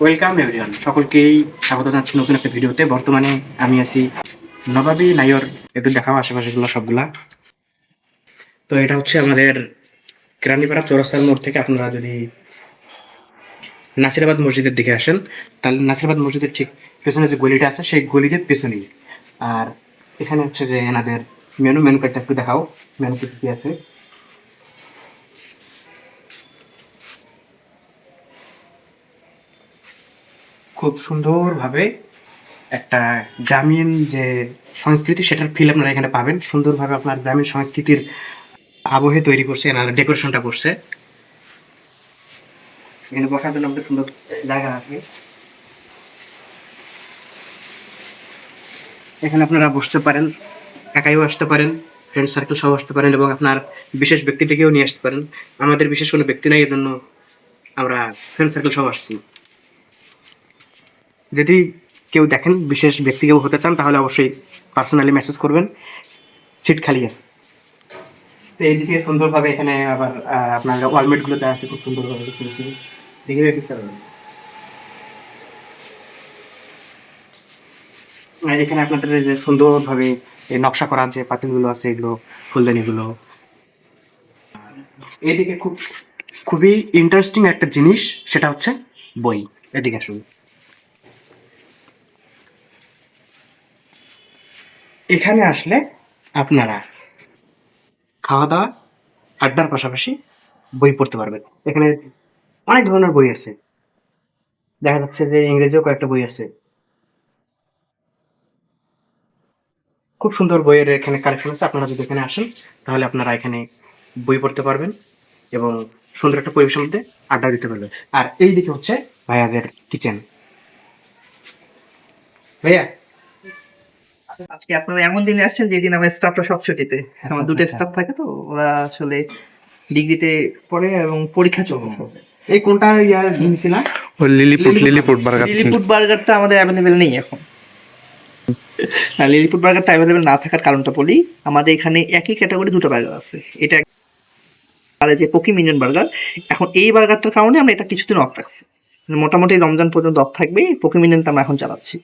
Welcome everyone সকলকেই স্বাগত জানাচ্ছি নতুন একটা ভিডিওতে। বর্তমানে আমি আছি নবাবী নাইর একটু দেখাও আশেপাশেগুলো সবগুলা। তো এটা হচ্ছে আমাদের কেরানীপাড়া চৌরাস্তার মোড় থেকে আপনারা যদি নাসিরাবাদ মসজিদের দিকে আসেন, তাহলে নাসিরাবাদ মসজিদের ঠিক পেছনে যে গলিটা আছে, সেই গলিতে পেছনেই। আর এখানে হচ্ছে যে এনাদের মেনু মেনু কার্ডটা একটু দেখাও। মেনু কার্ড কি আছে? খুব সুন্দরভাবে একটা গ্রামীণ যে সংস্কৃতি, সেটার ফিল আপনারা এখানে পাবেন। সুন্দরভাবে আপনার গ্রামীণ সংস্কৃতির আবহে তৈরি করছে এনারা ডেকোরেশনটা করছে। এখানে বসার জন্য আমাদের সুন্দর জায়গা আছে। এখানে আপনারা বসতে পারেন, একাইও আসতে পারেন ফ্রেন্ড সার্কেল সহ আসতে পারেন এবং আপনার বিশেষ ব্যক্তিটিকেও নিয়ে আসতে পারেন। আমাদের বিশেষ কোনো ব্যক্তি নাই, এজন্য আমরা ফ্রেন্ড সার্কেল সহ আসছি। যদি কেউ দেখেন, বিশেষ ব্যক্তি কেউ হতে চান, তাহলে অবশ্যই পার্সোনালি মেসেজ করবেন। সিট খালি আছে। তো এইদিকে সুন্দরভাবে এখানে আবার আপনার ওয়ালমেটগুলো দেওয়া আছে, খুব সুন্দরভাবে এখানে আপনাদের যে সুন্দরভাবে নকশা করা যে পাতিলগুলো আছে, এগুলো, ফুলদানিগুলো। এইদিকে খুব, খুবই ইন্টারেস্টিং একটা জিনিস, সেটা হচ্ছে বই। এদিকে আসুন। এখানে আসলে আপনারা খাওয়া দাওয়া আড্ডার পাশাপাশি বই পড়তে পারবেন। এখানে অনেক ধরনের বই আছে। দেখা যাচ্ছে যে ইংরেজিও কয়েকটা বই আছে। খুব সুন্দর বইয়ের এখানে কালেকশন আছে। আপনারা যদি এখানে আসেন, তাহলে আপনারা এখানে বই পড়তে পারবেন এবং সুন্দর একটা পরিবেশের মধ্যে আড্ডা দিতে পারবেন। আর এই দিকে হচ্ছে ভাইয়াদের কিচেন ভাইয়া আজকে আপনারা এমন দিনে আসছেন যেদিন আমার স্টাফরা সব ছুটিতে। আমার দুটো আচ্ছা। স্টাফ থাকে তো ওরা আসলে ডিগ্রিতে পড়ে এবং পরীক্ষা চলছে। এই কোনটা ইয়া নিয়েছিলাম ও লিলিপুট লিলিপুট বার্গার লিলিপুট বার্গারটা আমাদের অ্যাভেলেবেল নেই এখন। না লিলিপুট বার্গারটা অ্যাভেলেবেল না থাকার কারণটা বলি আমাদের এখানে একই ক্যাটাগরি দুটো বার্গার আছে। এটা আর যে পকি মিনিয়ন বার্গার এখন এই বার্গারটার কারণে আমরা এটা কিছুদিন অফ রাখছি। মানে মোটামুটি রমজান পর্যন্ত অফ থাকবে পকি মিনিয়নটা আমরা এখন চালাচ্ছি।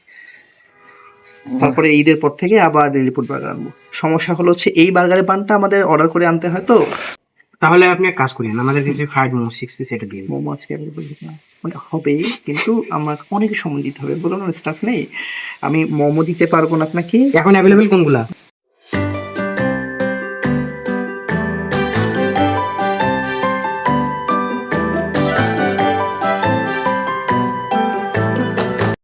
তারপরে ঈদের পর থেকে আবার লিলিপুট বার্গার আনব। সমস্যা হলো হচ্ছে এই বার্গারের পানটা আমাদের অর্ডার করে আনতে হয় তো। তাহলে আপনি এক কাজ করেন আমাদের কিছু ফ্রাইড মোমো সিক্স পিস এটা দিয়ে। মোমো আজকে অ্যাভেলেবল না? মানে হবে কিন্তু আমার অনেক সময় দিতে হবে বলুন স্টাফ নেই। আমি মোমো দিতে পারব না আপনাকে। এখন অ্যাভেলেবেল কোনগুলা?